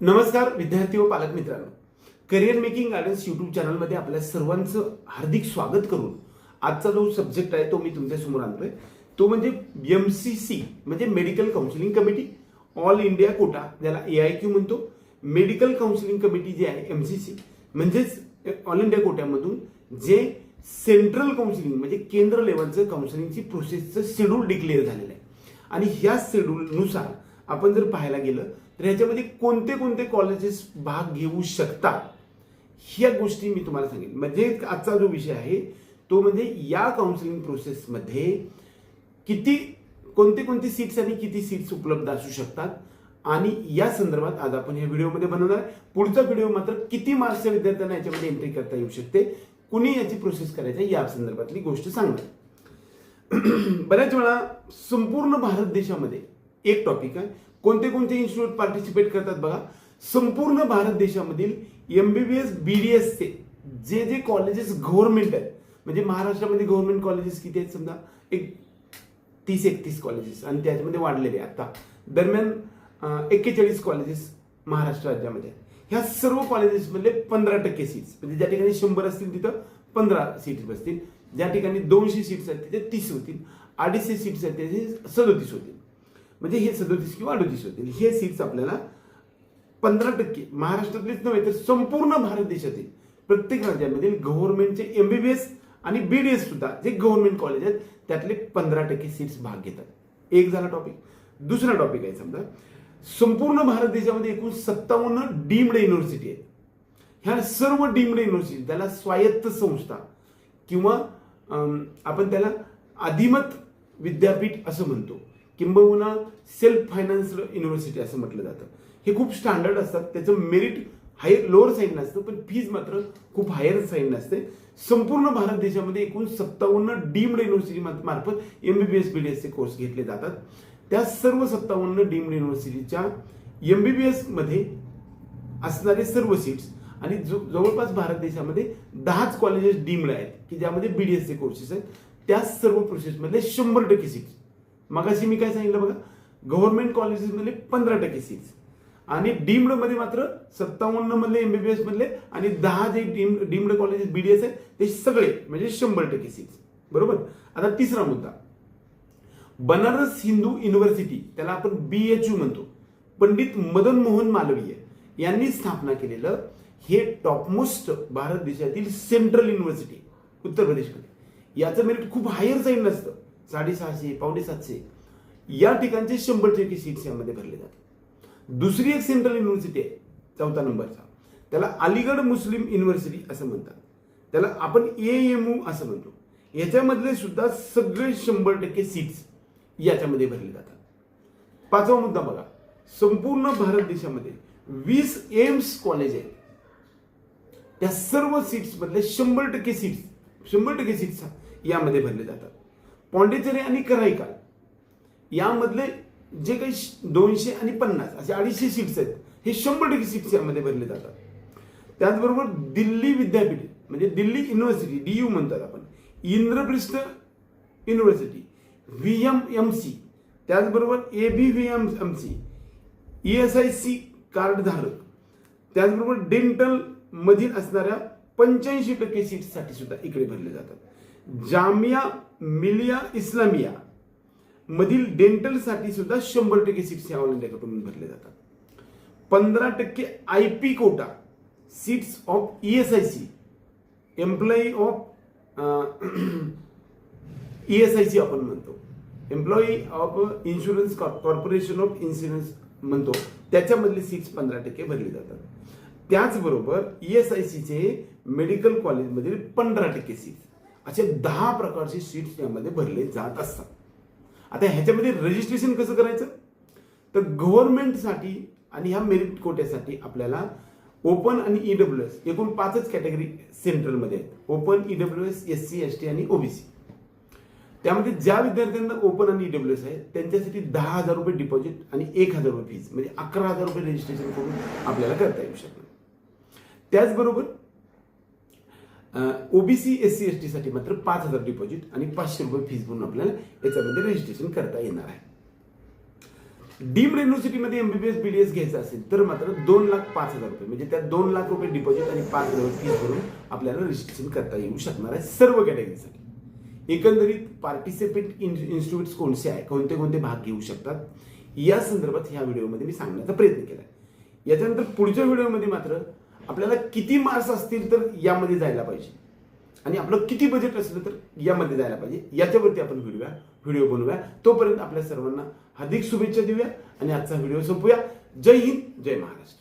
नमस्कार विद्यार्थी व पालक मित्रांनो. करिअर मेकिंग गार्डन्स युट्यूब चॅनलमध्ये आपल्या सर्वांचं हार्दिक स्वागत करून आजचा जो सब्जेक्ट आहे तो मी तुमच्यासमोर आणतोय. तो म्हणजे एम सी सी म्हणजे medical counselling committee all India quota ज्याला ए आय क्यू म्हणतो. मेडिकल काउन्सिलिंग कमिटी जी आहे एम सी सी म्हणजेच ऑल इंडिया कोट्यामधून जे सेंट्रल काउन्सिलिंग म्हणजे केंद्र लेवलचं काउन्सिलिंगची प्रोसेसचं शेड्यूल डिक्लेअर झालेलं आहे. आणि ह्या शेड्यूलनुसार आपण जर पाहायला गेलं तर ह्याच्यामध्ये कोणते कोणते कॉलेजेस भाग घेऊ शकतात? ह्या गोष्टी मी तुम्हाला सांगेन. म्हणजे आजचा जो विषय आहे तो म्हणजे या काउन्सिलिंग प्रोसेसमध्ये किती कोणते कोणते सीट्स आणि किती सीट्स उपलब्ध असू शकतात? आणि या संदर्भात आज आपण या व्हिडिओमध्ये बनवणार आहे. पुढचा व्हिडिओ मात्र किती मार्क्सच्या विद्यार्थ्यांना याच्यामध्ये एंट्री करता येऊ शकते कुणी याची प्रोसेस करायची या संदर्भातली गोष्ट सांगणार बऱ्याच वेळा संपूर्ण भारत देशामध्ये एक टॉपिक आहे. कोणते कोणते इन्स्टिट्यूट पार्टिसिपेट करतात बघा? संपूर्ण भारत देशामधील एमबीबीएस बीडीएसचे जे जे कॉलेजेस गव्हर्नमेंट आहेत म्हणजे महाराष्ट्रामध्ये गव्हर्नमेंट कॉलेजेस किती आहेत समजा? एक तीस एकतीस कॉलेजेस आणि त्याच्यामध्ये वाढलेले आता दरम्यान एक्केचाळीस कॉलेजेस महाराष्ट्र राज्यामध्ये आहेत. ह्या सर्व कॉलेजेसमधले पंधरा टक्के सीट्स म्हणजे ज्या ठिकाणी शंभर असतील तिथं पंधरा सीट्स बसतील. ज्या ठिकाणी दोनशे सीट्स आहेत तिथे तीस होतील. अडीचशे सीट्स आहेत तिथे सदोतीस होतील. म्हणजे हे सदोतीस किंवा अडोतीस होतील हे सीट्स आपल्याला पंधरा टक्के महाराष्ट्रातलेच नव्हे तर संपूर्ण भारत देशातील प्रत्येक राज्यामधील गव्हर्नमेंटचे एमबीबीएस आणि बी डी एस सुद्धा जे गव्हर्नमेंट कॉलेज आहेत त्यातले पंधरा टक्के सीट्स भाग घेतात. एक झाला टॉपिक दुसरा टॉपिक आहे समजा. संपूर्ण भारत देशामध्ये एकूण सत्तावन्न डीम्ड युनिव्हर्सिटी आहेत. ह्या सर्व डीम्ड युनिव्हर्सिटी त्याला स्वायत्त संस्था किंवा आपण त्याला अधिमत विद्यापीठ असं म्हणतो. किंबहुना सेल्फ फायनान्स्ड युनिव्हर्सिटी असं म्हटलं जातं. हे खूप स्टँडर्ड असतात. त्याचं मेरिट हायर लोअर साईड नसतं पण फीज मात्र खूप हायर साईड नसते संपूर्ण भारत देशामध्ये एकूण सत्तावन्न डीम्ड युनिव्हर्सिटी मार्फत एमबीबीएस बीडीएसचे कोर्स घेतले जातात. त्या सर्व सत्तावन्न डीम्ड युनिव्हर्सिटीच्या एम बी बी एसमध्ये असणारे सर्व सीट्स आणि जो- जवळपास भारत देशामध्ये दहाच कॉलेजेस डीम्ड आहेत की ज्यामध्ये बी डी एसचे कोर्सेस आहेत त्या सर्व प्रोसेसमधले शंभर टक्के सीट्स मगाशी मी काय सांगितलं बघा? गव्हर्नमेंट कॉलेजेसमधले पंधरा टक्के सीट्स आणि डीम्डमध्ये मात्र सत्तावन्न मधले एमबीबीएस मधले आणि दहा जे डीम्ड डीम्ड कॉलेजेस बीडीएस आहेत ते सगळे म्हणजे शंभर टक्के सीट्स बरोबर? आता तिसरा मुद्दा. बनारस हिंदू युनिव्हर्सिटी त्याला आपण बी एच यू म्हणतो. पंडित मदन मोहन मालवीय यांनी स्थापना केलेलं हे टॉपमोस्ट भारत देशातील सेंट्रल युनिव्हर्सिटी उत्तर प्रदेशमध्ये. याचं मेरिट खूप हायर साईड नसतं साडेसहाशे पावणे सातशे या ठिकाणचे शंभर टक्के सीट्स यामध्ये भरले जातात. दुसरी एक सेंट्रल युनिव्हर्सिटी आहे चौथा नंबरचा. त्याला अलीगड मुस्लिम युनिव्हर्सिटी असं म्हणतात. त्याला आपण ए एम यू असं म्हणतो. याच्यामधले सुद्धा सगळे शंभर टक्के सीट्स याच्यामध्ये भरले जातात. पाचवा मुद्दा बघा. संपूर्ण भारत देशामध्ये वीस एम्स कॉलेज आहेत. त्या सर्व सीट्समधले शंभर टक्के सीट्स शंभर टक्के सीट्स यामध्ये भरले जातात. पॉंडिचेरी आणि कराईकाल यामधले जे काही श- दोनशे आणि पन्नास असे अडीचशे सीट्स आहेत हे शंभर टक्के सीट्स यामध्ये भरले जातात. त्याचबरोबर दिल्ली विद्यापीठ म्हणजे दिल्ली युनिव्हर्सिटी डी यू म्हणतात आपण Indraprastha university V M M C त्याचबरोबर A B V M M C E S I C कार्डधारक त्याचबरोबर डेंटल मधील असणाऱ्या पंच्याऐंशी टक्के सीट्ससाठी सुद्धा इकडे भरले जातात. जामिया मिलिया इस्लामिया मधील डेंटलसाठी सुद्धा शंभर टक्के सीट्स या ऑल भरले जातात. पंधरा टक्के I P quota seats of E S I C employee of E S I C आपण म्हणतो. Employee of insurance corporation of insurance म्हणतो. त्याच्यामधले सीट्स पंधरा टक्के भरले जातात. त्याचबरोबर ई एस आय सीचे मेडिकल कॉलेजमधील पंधरा टक्के सीट्स असे दहा प्रकारचे सीट्स यामध्ये भरले जात असतात. आता ह्याच्यामध्ये रजिस्ट्रेशन कसं करायचं? तर गव्हर्नमेंटसाठी आणि ह्या मेरिट कोट्यासाठी आपल्याला ओपन आणि ईडब्ल्यू एस एकूण पाचच कॅटेगरी सेंट्रलमध्ये आहेत. Open EW S S C S T आणि ओबीसी त्यामध्ये ज्या विद्यार्थ्यांना ओपन आणि ईडब्ल्यू एस आहे त्यांच्यासाठी दहा हजार रुपये डिपॉझिट आणि एक हजार रुपये फीज म्हणजे अकरा हजार रुपये रजिस्ट्रेशन करून आपल्याला करता येऊ शकतं त्याचबरोबर OBC S C S T साठी मात्र पाच हजार डिपॉझिट आणि पाचशे रुपये फीज भरून आपल्याला याच्यामध्ये रजिस्ट्रेशन करता येणार आहे. डीम्ड युनिव्हर्सिटीमध्ये एमबीबीएस बीडीएस घ्यायचं असेल तर मात्र दोन लाख पाच हजार रुपये म्हणजे त्या दोन लाख रुपये डिपॉझिट आणि पाच हजार फीस भरून आपल्याला रजिस्ट्रेशन करता येऊ शकणार आहे सर्व कॅटेगरीसाठी एकंदरीत पार्टिसिपेट इन्स्टिट्यूट्स कोणते आहे? कोणते कोणते भाग घेऊ शकतात? या संदर्भात ह्या व्हिडिओमध्ये मी सांगण्याचा प्रयत्न केला याच्यानंतर पुढच्या व्हिडिओमध्ये मात्र आपल्याला किती मार्क्स असतील तर यामध्ये जायला पाहिजे. आणि आपलं किती बजेट असलं तर यामध्ये जायला पाहिजे. याच्यावरती आपण व्हिडिओ व्हिडिओ बनवूया. तोपर्यंत आपल्या सर्वांना हार्दिक शुभेच्छा देऊया. आणि आजचा व्हिडिओ संपूया. जय हिंद. जय महाराष्ट्र.